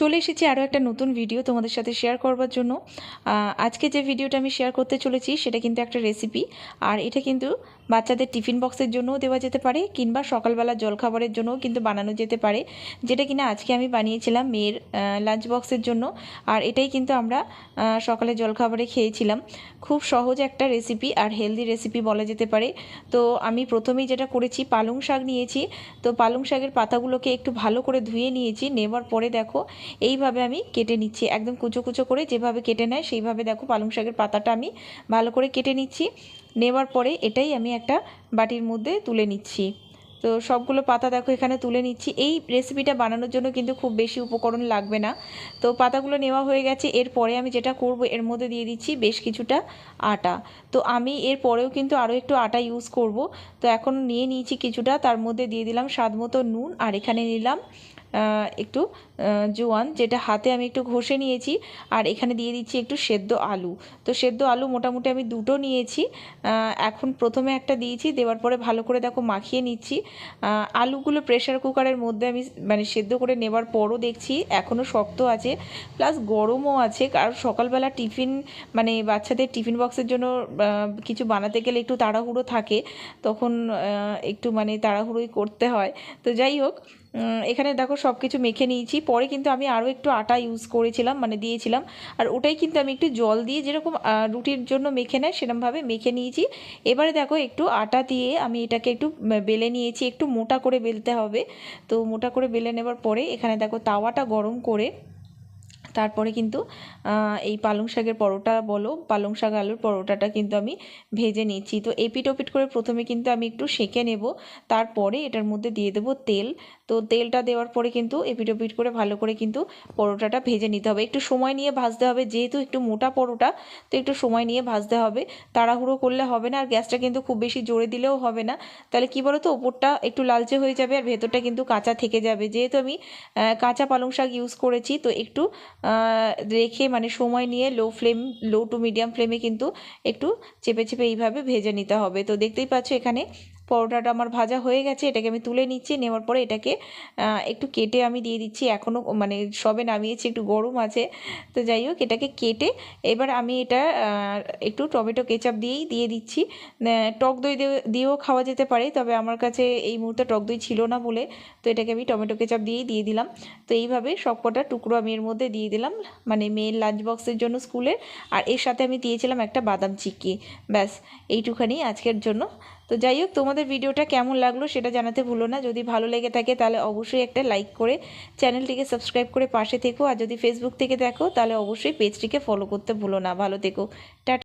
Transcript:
চলে এসেছি আরও একটা নতুন ভিডিও তোমাদের সাথে শেয়ার করবার জন্য। আজকে যে ভিডিওটা আমি শেয়ার করতে চলেছি, সেটা কিন্তু একটা রেসিপি আর এটা কিন্তু বাচ্চাদের টিফিন বক্সের জন্যও দেওয়া যেতে পারে, কিংবা সকালবেলা জলখাবারের জন্যও কিন্তু বানানো যেতে পারে, যেটা কিনা আজকে আমি বানিয়েছিলাম মেয়ের লাঞ্চ বক্সের জন্য, আর এটাই কিন্তু আমরা সকালে জলখাবারে খেয়েছিলাম। খুব সহজ একটা রেসিপি আর হেলদি রেসিপি বলা যেতে পারে। তো আমি প্রথমেই যেটা করেছি, পালং শাক নিয়েছি। তো পালং শাকের পাতাগুলোকে একটু ভালো করে ধুয়ে নিয়েছি নেবার পরে দেখো, এইভাবে আমি কেটে নিচ্ছি। একদম কুচো কুচো করে যেভাবে কেটে নেয়, সেইভাবে দেখো পালং শাকের পাতাটা আমি ভালো করে কেটে নিচ্ছি। নেবার পরে এটাই আমি একটা বাটির মধ্যে তুলে নিচ্ছি। তো সবগুলো পাতা দেখো এখানে তুলে নিচ্ছি। এই রেসিপিটা বানানোর জন্য কিন্তু খুব বেশি উপকরণ লাগবে না। তো পাতাগুলো নেওয়া হয়ে গেছে। এরপরে আমি যেটা করব, এর মধ্যে দিয়ে দিচ্ছি বেশ কিছুটা আটা। তো আমি এর পরেও কিন্তু আরও একটু আটা ইউজ করব। তো এখন নিয়ে নিয়েছি কিছুটা। তার মধ্যে দিয়ে দিলাম স্বাদ মতো নুন আর এখানে নিলাম একটু জোয়ান, যেটা হাতে আমি একটু ঘষে নিয়েছি, আর এখানে দিয়ে দিচ্ছি একটু সেদ্ধ আলু। তো সেদ্ধ আলু মোটামুটি আমি দুটো নিয়েছি। এখন প্রথমে একটা দিয়েছি, দেওয়ার পরে ভালো করে দেখো মাখিয়ে নিচ্ছি। আলুগুলো প্রেশার কুকারের মধ্যে আমি মানে সেদ্ধ করে নেবার পরও দেখছি এখনও শক্ত আছে প্লাস গরমও আছে। কারণ সকালবেলা টিফিন মানে বাচ্চাদের টিফিন বক্সের জন্য কিছু বানাতে গেলে একটু তাড়াহুড়ো থাকে, তখন একটু মানে তাড়াহুড়োই করতে হয়। তো যাই হোক এখানে দেখো সব কিছু মেখে নিয়েছি। পরে কিন্তু আমি আরও একটু আটা ইউজ করেছিলাম মানে দিয়েছিলাম। আর ওটাই কিন্তু আমি একটু জল দিয়ে যেরকম রুটির জন্য মেখে নেয় সেরকমভাবে মেখে নিয়েছি। এবারে দেখো একটু আটা দিয়ে আমি এটাকে একটু বেলে নিয়েছি। একটু মোটা করে বেলতে হবে। তো মোটা করে বেলে নেবার পরে এখানে দেখো তাওয়াটা গরম করে তারপরে কিন্তু এই পালং শাকের পরোটা বলো, পালং শাক আলুর পরোটাটা কিন্তু আমি ভেজে নিচ্ছি। তো এপিট ওপিট করে প্রথমে কিন্তু আমি একটু সেঁকে নেব, তারপরে এটার মধ্যে দিয়ে দেবো তেল। তো তেলটা দেওয়ার পরে কিন্তু এপিট ওপিট করে ভালো করে কিন্তু পরোটাটা ভেজে নিতে হবে। একটু সময় নিয়ে ভাজতে হবে, যেহেতু একটু মোটা পরোটা, তো একটু সময় নিয়ে ভাজতে হবে। তাড়াহুড়ো করলে হবে না, আর গ্যাসটা কিন্তু খুব বেশি জোরে দিলেও হবে না। তাহলে কি বলো তো ওপরটা একটু লালচে হয়ে যাবে আর ভেতরটা কিন্তু কাঁচা থেকে যাবে। যেহেতু আমি কাঁচা পালং শাক ইউজ করেছি, তো একটু রেখে মানে সময় নিয়ে low flame low to medium ফ্লেমে কিন্তু একটু চেপে চেপে এইভাবে ভেজে নিতে হবে। তো দেখতেই পাচ্ছ এখানে পরোটাটা আমার ভাজা হয়ে গেছে, এটাকে আমি তুলে নিচ্ছি, নেওয়ার পরে এটাকে একটু কেটে আমি দিয়ে দিচ্ছি এখনও মানে সবে নামিয়েছি, একটু গরম আছে। তো যাই হোক, এটাকে কেটে এবার আমি এটা একটু টমেটো কেচাপ দিয়েই দিয়ে দিচ্ছি। টক দই দিয়ে- দিয়েও খাওয়া যেতে পারে, তবে আমার কাছে এই মুহূর্তে টক দই ছিল না বলে, তো এটাকে আমি টমেটো কেচাপ দিয়েই দিয়ে দিলাম। তো এইভাবে সবকটা টুকরো আমি এর মধ্যে দিয়ে দিলাম মানে মেয়ের লাঞ্চ বক্সের জন্য স্কুলের। আর এর সাথে আমি দিয়েছিলাম একটা বাদাম চিক্কি, ব্যাস, এইটুখানি আজকের জন্য। তো যাই হোক, তোমাদের ভিডিওটা কেমন লাগল সেটা জানাতে ভুলো না। যদি ভালো লেগে থাকে তাহলে অবশ্যই একটা লাইক করে চ্যানেলটিকে সাবস্ক্রাইব করে পাশে থেকো। আর যদি ফেসবুক থেকে দেখো তাহলে অবশ্যই পেজটিকে ফলো করতে ভুলো না। ভালো থেকো। টাটা।